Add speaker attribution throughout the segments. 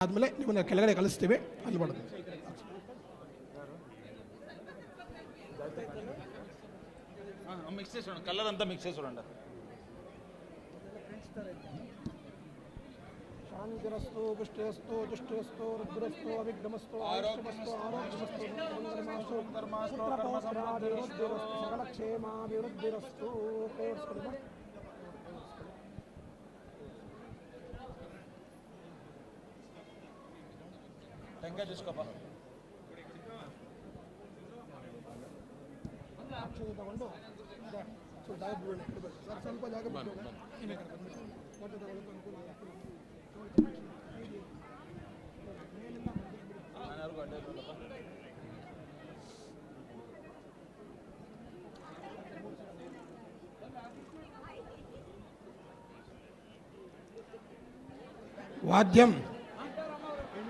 Speaker 1: ಆದಮೇಲೆ ನಿಮ್ಮನ್ನ ಕೆಳಗಡೆ ಕಳಿಸ್ತೀವಿ ಅಲ್ಲಿ ಮಾಡೋದು
Speaker 2: మిక్స్ చేసి చూడండి కలర్ అంతా మిక్స్ చేసి చూడండి
Speaker 1: శాంతిరస్తు పుష్టిరస్తు తుష్టిరస్తు రుద్రస్తు అవిఘ్నమస్తు ఆరోగ్యమస్తు ఆరోగ్యమస్తు మంగళమస్తు పుత్రపౌత్రాభివృద్ధిరస్తు సకల క్షేమాభివృద్ధిరస్తు
Speaker 2: టెంకాయ తీసుకోపా
Speaker 1: ಅಕ್ಷತೆ ತಗೊಂಡು ಇದೆ. ಸ್ವಲ್ಪ ಜಾಗ ಬಿಡೋಣ ಬಿಡಬೇಡಿ. ಸರ್ ಸ್ವಲ್ಪ ಜಾಗ ಬಿಡೋಣ ಇನ್ನೇ ಕಡೆ ಬಂದ್ಬಿಟ್ಟು. ಫೋಟೋ ತಗೊಳ್ಳೋಕೆ ಅನುಕೂಲ ಆಗುತ್ತೆ.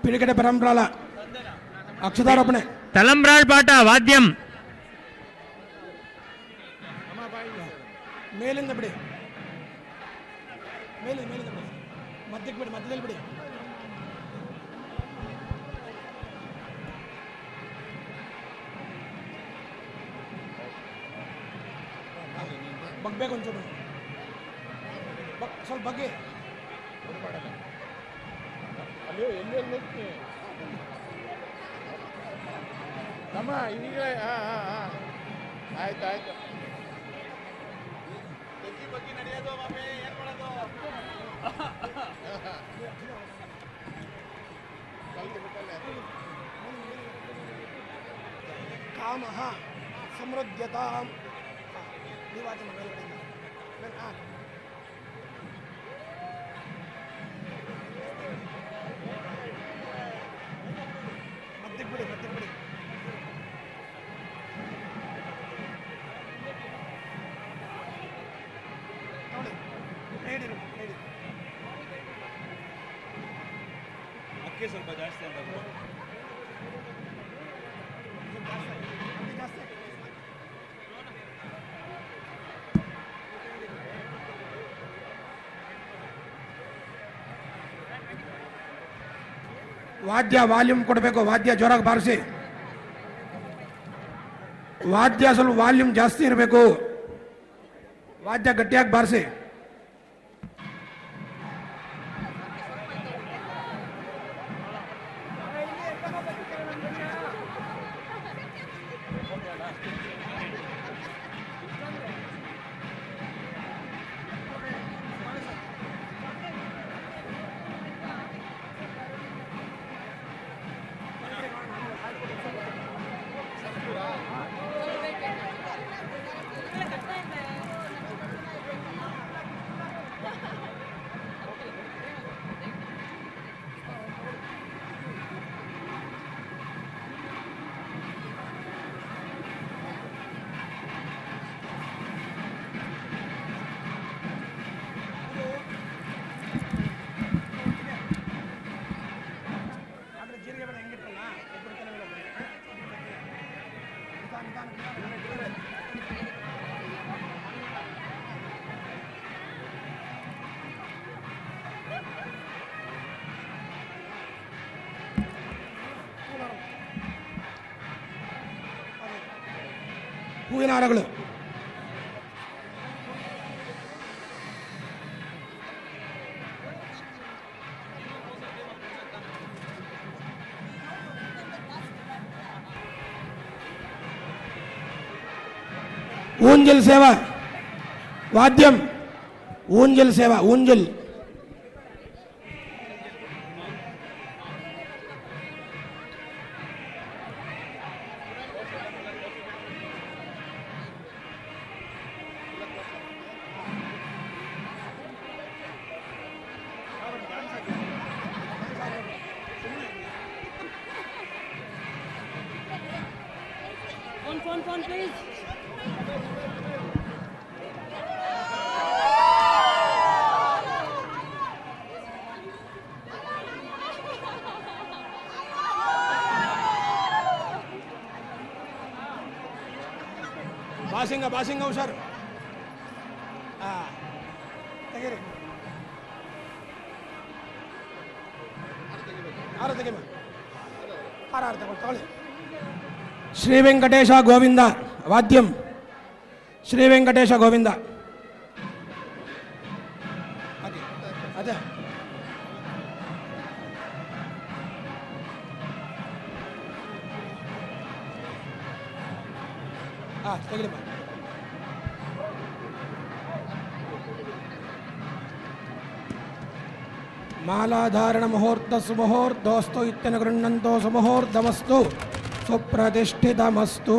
Speaker 1: వాద్యం పిడికట పరంపరాల అక్షతారోపణೆ
Speaker 3: తలంబ్రాల్ పాట వాద్యం
Speaker 1: ಮೇಲಿಂದ ಬಿಡಿ ಮೇಲಿಂದ ಮೇಲಿಂದ ಬಿಡಿ ಮಧ್ಯಕ್ಕೆ ಬಿಡಿ ಮಧ್ಯದಲ್ಲಿ ಬಿಡಿ ಬಗ್ಬೇಕು ಒಂಚೂರು ಬಗ್ ಸ್ವಲ್ಪ ಬಗ್ಗೆ
Speaker 4: ಅಯ್ಯೋ ಎಲ್ಲಿ ಎಲ್ಲಿ ನಮ್ಮ ಈಗ ಹಾಂ ಹಾಂ ಹಾಂ ಆಯ್ತು ಆಯ್ತು
Speaker 2: ನಡೆಯೋದು ಮಾಮಿ ಏನ್ ಮಾಡೋದು
Speaker 1: ಕಾಮ ಸಮೃದ್ಧತಾ ನೀವಾಚನ ಮೇಲ್ಗಡೆಯಿಂದ ಮೇಲ್- ಹಾ.
Speaker 2: ಅಕ್ಕಿ ಸ್ವಲ್ಪ ಜಾಸ್ತಿ ಅಂತ
Speaker 1: ಜಾಸ್ತಿ ಜಾಸ್ತಿ ವಾದ್ಯ ವಾಲ್ಯೂಮ್ ಕೊಡಬೇಕು ವಾದ್ಯ ಜೋರಾಗಿ ಬಾರಿಸಿ ವಾದ್ಯ ಸ್ವಲ್ಪ ವಾಲ್ಯೂಮ್ ಜಾಸ್ತಿ ಇರಬೇಕು ವಾದ್ಯ ಗಟ್ಟಿಯಾಗಿ ಬಾರಿಸಿ ಹೂವಿನ ಹಾರಗಳು ஊஞ்சல் சேவா வாத்தியம். ஊஞ்சல் சேவா ஊஞ்சல். one, one, please. Passing, passing, sir.
Speaker 5: Ah, take it. Arthur,
Speaker 1: give it. Arthur, give it. Arthur, give it. Arthur, give it. Shri Venkatesha Govinda ವಾದ್ಯಂ. Shri Venkatesha Govinda. ಅದೇ ಮಾಲಾಧಾರಣ ಮುಹೂರ್ತ ಸುಮುಹೂರ್ತೋಸ್ತು ಇತ್ಯನ ಗೃಹಂತೋ ಸುಮುಹೂರ್ತಮಸ್ತು. स्वप्रतिष्ठितमस्तु।